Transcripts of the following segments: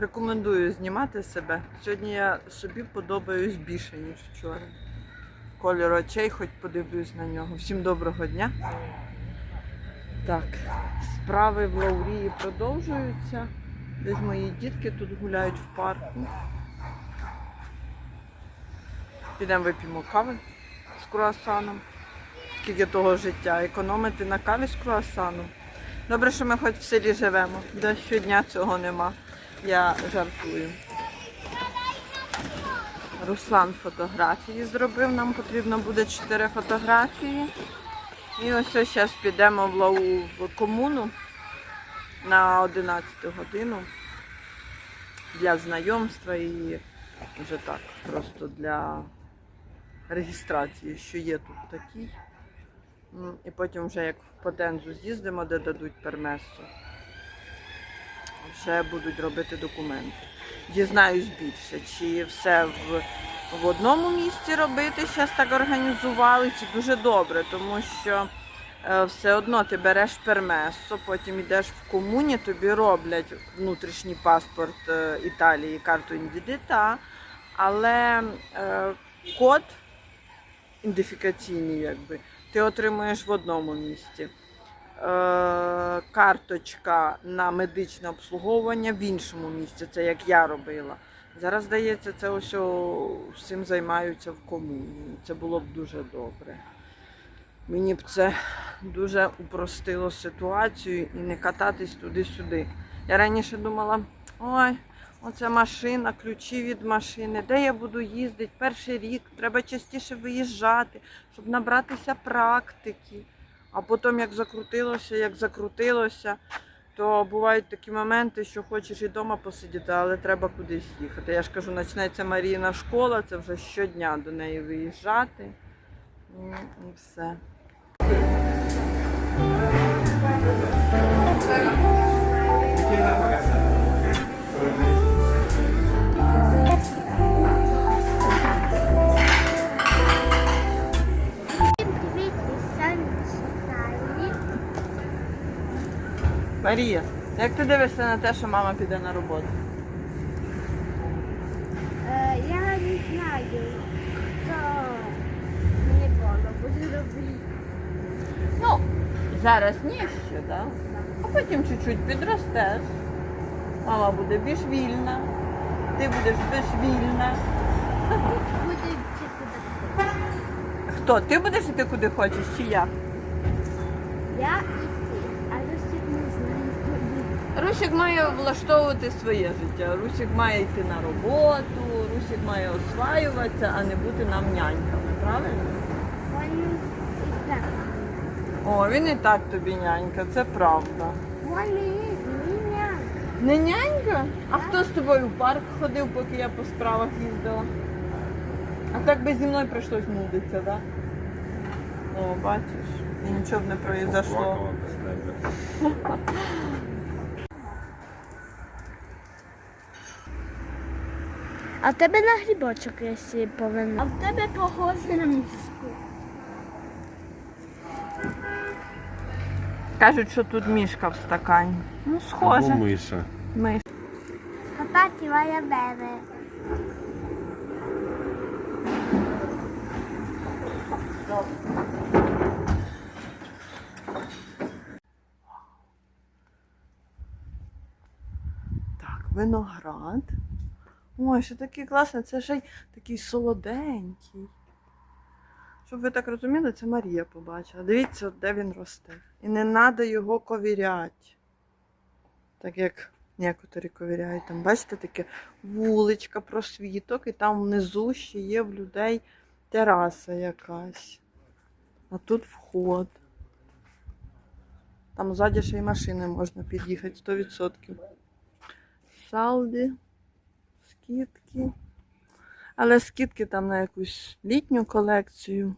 Рекомендую знімати себе. Сьогодні я собі подобаюсь більше, ніж вчора. Колір очей, хоч подивлюсь на нього. Всім доброго дня. Так, справи в Лаурії продовжуються. Десь мої дітки тут гуляють в парку. Підемо вип'ємо кави з круасаном. Скільки того життя, економити на каві з круасаном. Добре, що ми хоч в селі живемо, де щодня цього нема. Я жартую. Руслан фотографії зробив, нам потрібно буде 4 фотографії. І ось ось зараз підемо в лау в комуну на 11 годину для знайомства і вже так, просто для реєстрації, що є тут такий. І потім вже як в Потензу з'їздимо, де дадуть пермесу, вже будуть робити документи. Дізнаюсь більше, чи все в, в одному місці робити, зараз так організували, чи дуже добре, тому що е, все одно ти береш пермесо, потім йдеш в комуні, тобі роблять внутрішній паспорт е, Італії, карту індидита, але е, код ідентифікаційний, якби, ти отримуєш в одному місці. Е, карточка на медичне обслуговування в іншому місці, це як я робила. Зараз, здається, це ось всім займаються в комуні. Це було б дуже добре. Мені б це дуже упростило ситуацію і не кататись туди-сюди. Я раніше думала, ой, оце машина, ключі від машини, де я буду їздити перший рік, треба частіше виїжджати, щоб набратися практики. А потім як закрутилося, як закрутилося, то бувають такі моменти, що хочеш і вдома посидіти, але треба кудись їхати. Я ж кажу, почнеться Маріїна школа, це вже щодня до неї виїжджати. Ну, І все. Марія, як ти дивишся на те, що мама піде на роботу? Е, я не знаю, що мені було буде робити. Ну, зараз ні ще, да? а потім чуть-чуть підростеш. Мама буде більш вільна, ти будеш більш вільна. Буде вчити. Хто? Ти будеш іти куди хочеш чи я? Я і ти, а Русик не знає куди. Русик має влаштовувати своє життя. Русик має йти на роботу, Русик має осваюватися, а не бути нам няньками, правильно? Вони і так. О, він і так тобі нянька, це правда. Не нянька? А хто з тобою в парк ходив, поки я по справах їздила? А так би зі мною прийшлось нудитися, так? О, бачиш, і нічого б не произошло. Плакала без тебе. А в тебе на грибочок я повинна. А в тебе похоже на миску. Кажуть, що тут мішка в стакані. Ну, Або схоже. миша. Ми. Папа твоя бебе. Так, виноград. Ой, що такий класний, це ще й такий солоденький. Щоб ви так розуміли, це Марія побачила. Дивіться, де він росте. І не треба його ковіряти. Так як некоторі ковіряють. Там, бачите, таке вуличка, просвіток, і там внизу ще є в людей тераса якась. А тут вход. Там ззаді ще й машини можна під'їхати 100%. Салди, скидки. Але скидки там на якусь літню колекцію.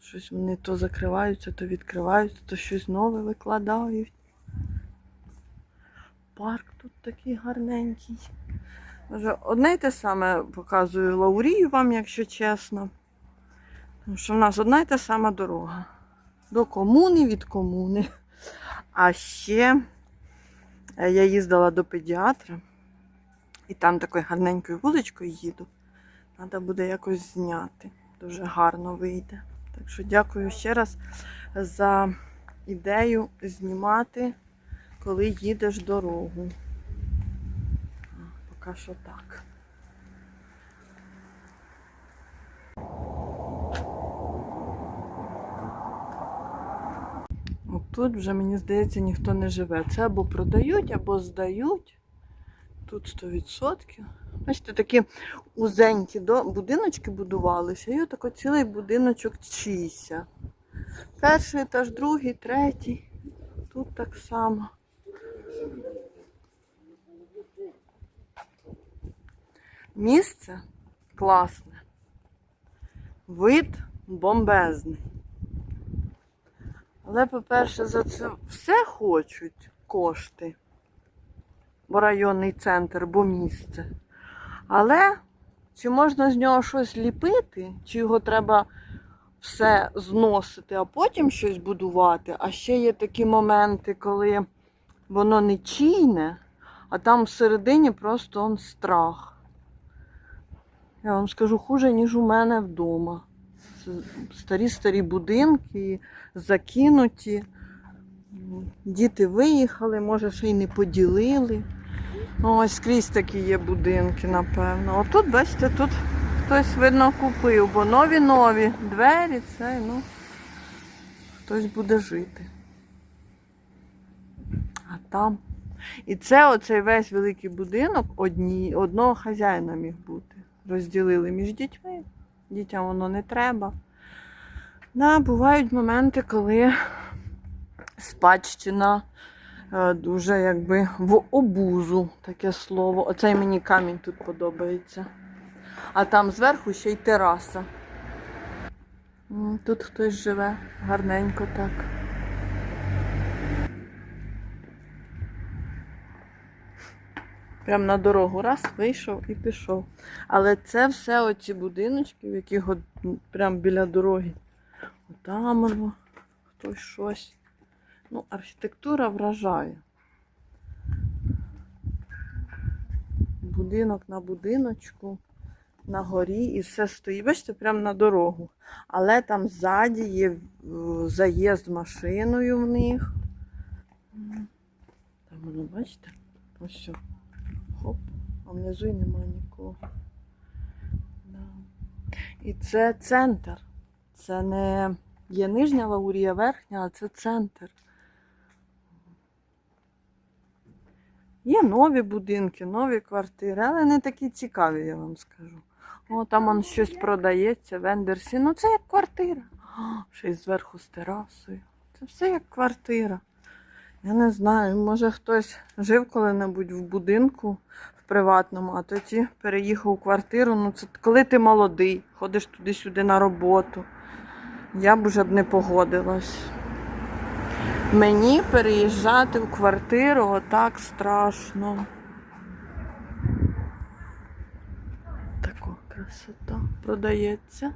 Щось вони то закриваються, то відкриваються, то щось нове викладають. Парк тут такий гарненький. Може, одне й те саме показую Лаурію вам, якщо чесно. Тому що в нас одна й та сама дорога. До комуни від комуни. А ще Е, Я їздила до педіатра, і там такою гарненькою вуличкою їду. Треба буде якось зняти. Дуже гарно вийде. Так що дякую ще раз за ідею знімати, коли їдеш дорогу. Поки що так. Тут вже, мені здається, ніхто не живе. Це або продають, або здають. Тут 100%. Бачите, такі узенькі будиночки будувалися, і отако цілий будиночок чийся. Перший етаж, другий, третій. Тут так само. Місце класне. Вид бомбезний. Але, по-перше, за це все хочуть кошти. Бо районний центр, бо місце. Але чи можна з нього щось ліпити, чи його треба все зносити, а потім щось будувати? А ще є такі моменти, коли воно не чийне, а там всередині просто он страх. Я вам скажу хуже, ніж у мене вдома. Старі-старі будинки, закинуті. Діти виїхали, може, ще й не поділили. Ну, Ось скрізь такі є будинки, напевно. От тут, бачите, тут хтось, видно, купив, бо нові-нові двері, це, ну, хтось буде жити. А там. І це оцей весь великий будинок одні, одного хазяїна міг бути. Розділили між дітьми. Дітям воно не треба. Да, бувають моменти, коли спадщина е, дуже якби в обузу таке слово. Оцей мені камінь тут подобається. А там зверху ще й тераса. Тут хтось живе гарненько так. Прям на дорогу раз вийшов і пішов. Але це все оці будиночки, в яких от, прям біля дороги. Там воно, хтось щось. Ну, архітектура вражає. Будинок на будиночку, на горі і все стоїть. Бачите, прямо на дорогу. Але там ззаді є е, заїзд машиною в них. Там воно, бачите? Ось що. Хоп, а внизу й нема нікого. І це центр. Це не є нижня Лаурія верхня, а це центр. Є нові будинки, нові квартири, але не такі цікаві, я вам скажу. О, там он щось продається в Ендерсі. Ну це як квартира. О, ще й зверху з терасою. Це все як квартира. Я не знаю, може хтось жив коли-небудь в будинку в приватному, а тоді переїхав у квартиру. Ну, це коли ти молодий, ходиш туди-сюди на роботу. Я б уже б не погодилась. Мені переїжджати в квартиру отак страшно. Така красота продається.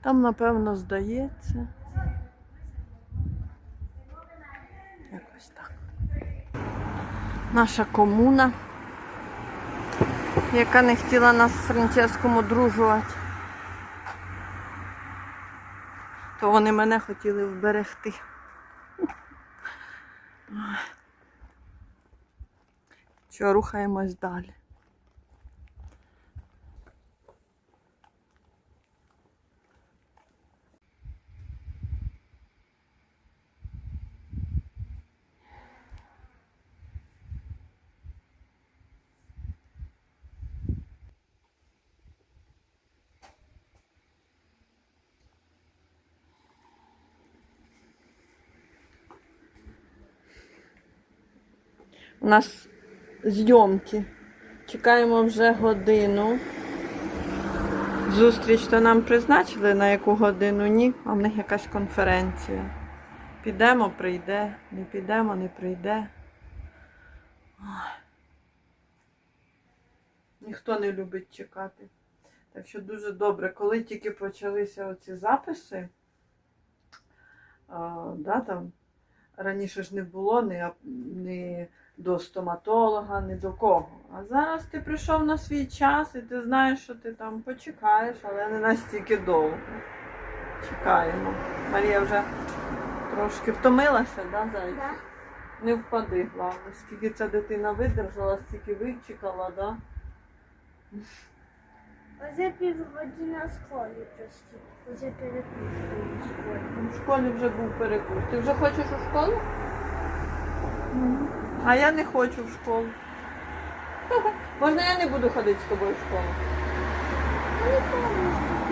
Там, напевно, здається. Якось так. Наша комуна, яка не хотіла нас з Франческом одружувати. То вони мене хотіли вберегти. Що, рухаємось далі. У нас зйомки. Чекаємо вже годину. Зустріч то нам призначили на яку годину? Ні, а в них якась конференція. Підемо, прийде, не підемо, не прийде. Ніхто не любить чекати. Так що дуже добре, коли тільки почалися оці записи, а, да, там, раніше ж не було ап- ні до стоматолога, ні до кого. А зараз ти прийшов на свій час і ти знаєш, що ти там почекаєш, але не настільки довго. Чекаємо. Марія вже трошки втомилася, да, зайчик? Да. Не впади, головне. Скільки ця дитина видержала, стільки вичекала, да? Оце півгодини на школі просто. Оце перепустили в школі. В школі вже був перекус. Ти вже хочеш у школу? А я не хочу в школу. Можна я не буду ходити з тобою в школу?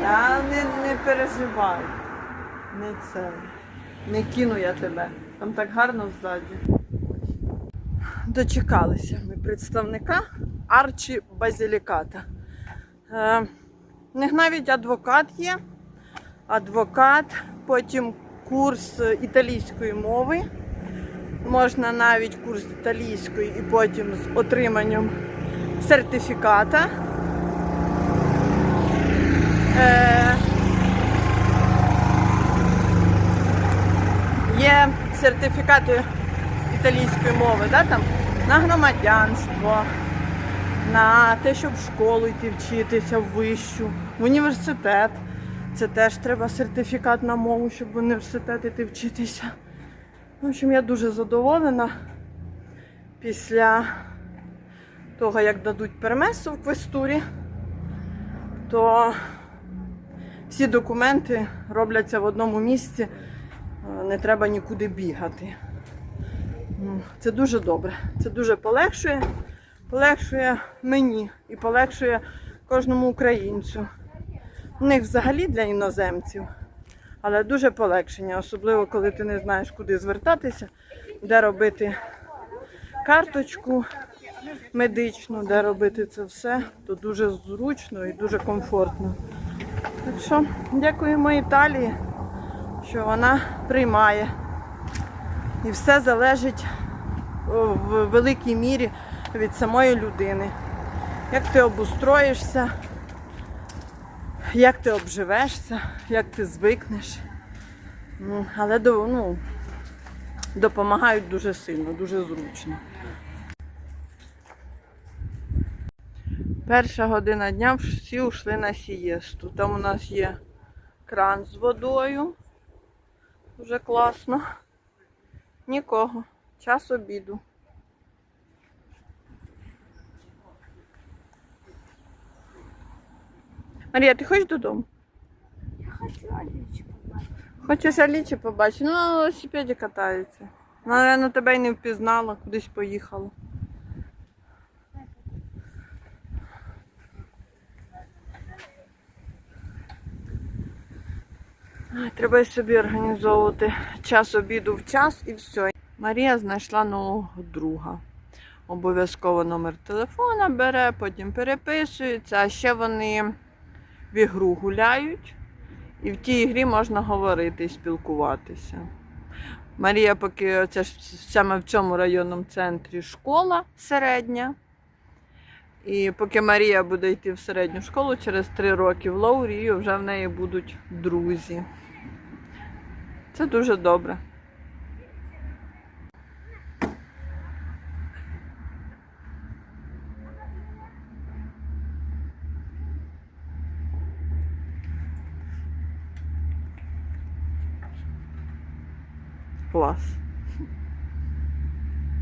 Я не, не переживай. Не це. Не кину я тебе. Там так гарно ззаді. Дочекалися ми представника Арчі Базіліката. Е, в них навіть адвокат є. Адвокат, потім курс італійської мови. Можна навіть курс італійської і потім з отриманням сертифіката. Е, є сертифікати італійської мови, да, там, на громадянство, на те, щоб в школу йти вчитися, в вищу, в університет. Це теж треба сертифікат на мову, щоб в університет іти вчитися. В общем, я дуже задоволена після того, як дадуть перемесу в квестурі, то всі документи робляться в одному місці, е, не треба нікуди бігати. Ну, Це дуже добре. Це дуже полегшує, полегшує мені і полегшує кожному українцю. У них взагалі для іноземців, але дуже полегшення, особливо коли ти не знаєш, куди звертатися, де робити карточку медичну, де робити це все, то дуже зручно і дуже комфортно. Так що дякуємо Італії, що вона приймає. І все залежить в великій мірі від самої людини. Як ти обустроїшся, як ти обживешся, як ти звикнеш. Ну, але ну, допомагають дуже сильно, дуже зручно. Перша година дня всі йшли на сієсту. Там у нас є кран з водою. Дуже класно. Нікого. Час обіду. Марія, ти хочеш додому? Я хочу Алічку побачити. Хочеш Алічі побачити? Ну, на велосипеді катається. Наверно, тебе й не впізнала, кудись поїхала. Треба собі організовувати час обіду в час і все. Марія знайшла нового друга. Обов'язково номер телефона бере, потім переписується, а ще вони в ігру гуляють. І в тій ігрі можна говорити і спілкуватися. Марія, поки це ж саме в цьому районному центрі школа середня. І поки Марія буде йти в середню школу через три роки в Лаурію, вже в неї будуть друзі. Це дуже добре. off.